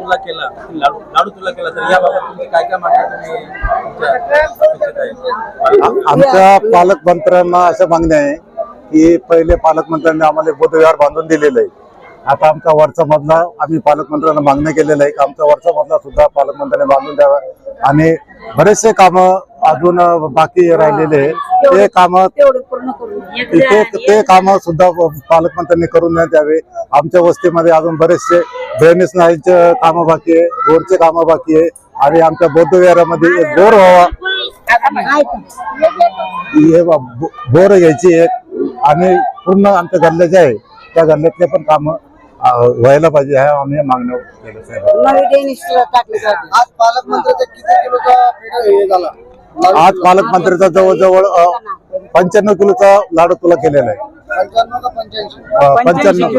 तुला केला? लाडू लाडू तुला केला? तर याबाबत तुमची काय काय मागण्या तुम्ही आमच्या पालकमंत्र्यांना अशा मागण्या आहे की पहिले पालकमंत्र्यांनी आम्हाला बुद्धविहार बांधून दिलेलं आहे. आता आमचा वरचा मधला आम्ही पालकमंत्र्यांना मागण्या केलेल्या आहे. की आमचा वरचा मधला सुद्धा पालकमंत्र्यांनी बांधून द्यावा. आणि बरेचसे काम अजून बाकी राहिलेले आहे. ते काम तेवढं पूर्ण करून ते ते काम सुद्धा पालकमंत्र्यांनी करून देण्यात यावे आमच्या वस्तीमध्ये अजून बरेचसे ड्रेनेज नालीचे कामं बाकी आहे रोडचे कामं बाकी आहे. आणि आमच्या बौद्ध विहारामध्ये एक बोर व्हावा. हे बोर घ्यायची एक. आणि पूर्ण आमच्या गल्ल्या जे आहे त्या गल्ल्यातले पण काम व्हायला पाहिजे ह्या आम्ही मागण्या केल्या आज पालकमंत्र्याचा किती किलोचा पेढा झाला? आज पालकमंत्र्याचा जवळजवळ पंच्याण्णव किलोचा लाडू तुला केलेला आहे. पंच्याण्णव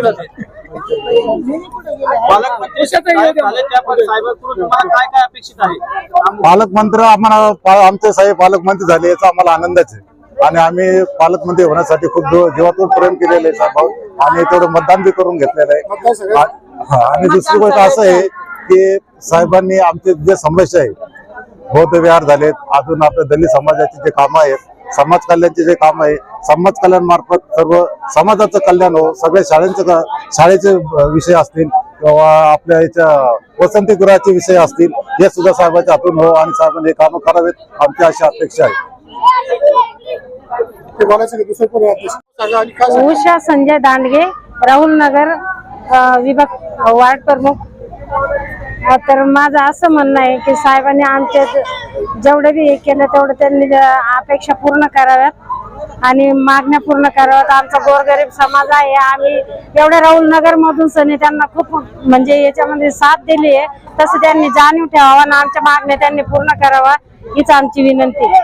पालकमंत्री आम्हाला आमचे साहेब पालकमंत्री झाले याचा आम्हाला आनंदच आहे. आणि आम्ही पालकमंत्री होण्यासाठी खूप जीव- जीवातून प्रेम केलेलं आहे साहेब आणि तेवढं मतदान बी करून घेतलेलं आहे. हा, आणि दुसरी गोष्ट असं आहे की साहेबांनी आमचे जे समस्या आहे बौद्ध विहार झालेत अजून आपल्या दलित समाजाचे जे कामं आहेत समाज कल्याणचे जे काम आहे समाज कल्याण मार्फत सर्व समाजाचं कल्याण हो सगळ्या शाळांचं क- शाळेचे विषय असतील किंवा आपल्या याच्या वसंतीगृहाचे विषय असतील हे सुद्धा साहेबांच्या हातून हो आणि साहेबांनी हे कामं करावेत आमची अशी अपेक्षा आहे? उषा संजय दांडगे राहुल नगर विभाग वार्ड प्रमुख. तर माझं असं म्हणणं आहे की साहेबांनी आमचे जेवढं बी हे केलं तेवढं त्यांनी अपेक्षा पूर्ण कराव्यात आणि मागण्या पूर्ण कराव्यात. आमचा गोरगरीब समाज आहे. आम्ही एवढ्या राहुल नगर मधून सनी त्यांना खूप म्हणजे याच्यामध्ये साथ दिली आहे. तसं त्यांनी जाणीव ठेवावा आणि आमच्या मागण्या त्यांनी पूर्ण करावा हीच आमची विनंती आहे.